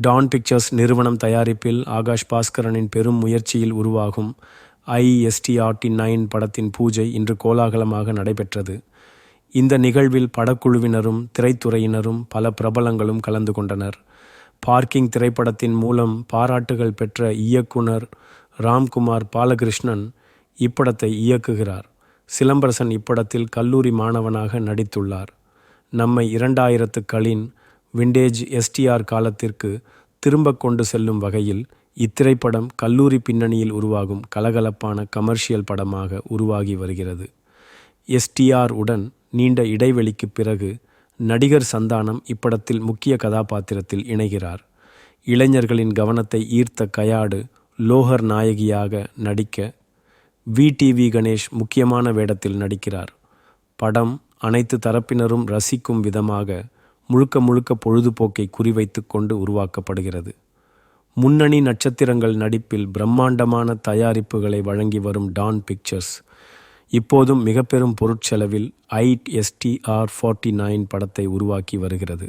Don pictures நிறுவனம் தயாரிப்பில் ஆகாஷ் பாஸ்கரனின் பெரும் முயற்சியில் உருவாகும் ஐஎஸ்டிஆர்டி நைன் படத்தின் பூஜை இன்று கோலாகலமாக நடைபெற்றது. இந்த நிகழ்வில் படக்குழுவினரும் திரைத்துறையினரும் பல பிரபலங்களும் கலந்து கொண்டனர். பார்க்கிங் திரைப்படத்தின் மூலம் பாராட்டுகள் பெற்ற இயக்குனர் ராம்குமார் பாலகிருஷ்ணன் இப்படத்தை இயக்குகிறார். சிலம்பரசன் இப்படத்தில் கல்லூரி மாணவனாக நடித்துள்ளார். நம்மை இரண்டாயிரத்துக்களின் விண்டேஜ் எஸ்டிஆர் காலத்திற்கு திரும்ப கொண்டு செல்லும் வகையில் இத்திரைப்படம் கல்லூரி பின்னணியில் உருவாகும் கலகலப்பான கமர்ஷியல் படமாக உருவாகி வருகிறது. எஸ்டிஆர் உடன் நீண்ட இடைவெளிக்கு பிறகு நடிகர் சந்தானம் இப்படத்தில் முக்கிய கதாபாத்திரத்தில் இணைகிறார். இளைஞர்களின் கவனத்தை ஈர்த்த கயாடு லோகர் நாயகியாக நடிக்க விடிவி கணேஷ் முக்கியமான வேடத்தில் நடிக்கிறார். படம் அனைத்து தரப்பினரும் ரசிக்கும் விதமாக முழுக்க முழுக்க பொழுதுபோக்கை குறிவைத்து கொண்டு உருவாக்கப்படுகிறது. முன்னணி நட்சத்திரங்கள் நடிப்பில் பிரம்மாண்டமான தயாரிப்புகளை வழங்கி வரும் டான் பிக்சர்ஸ். இப்போதும் மிக பெரும் பொருட்செலவில் ஐட் எஸ்டிஆர் ஃபார்ட்டி நைன் படத்தை உருவாக்கி வருகிறது.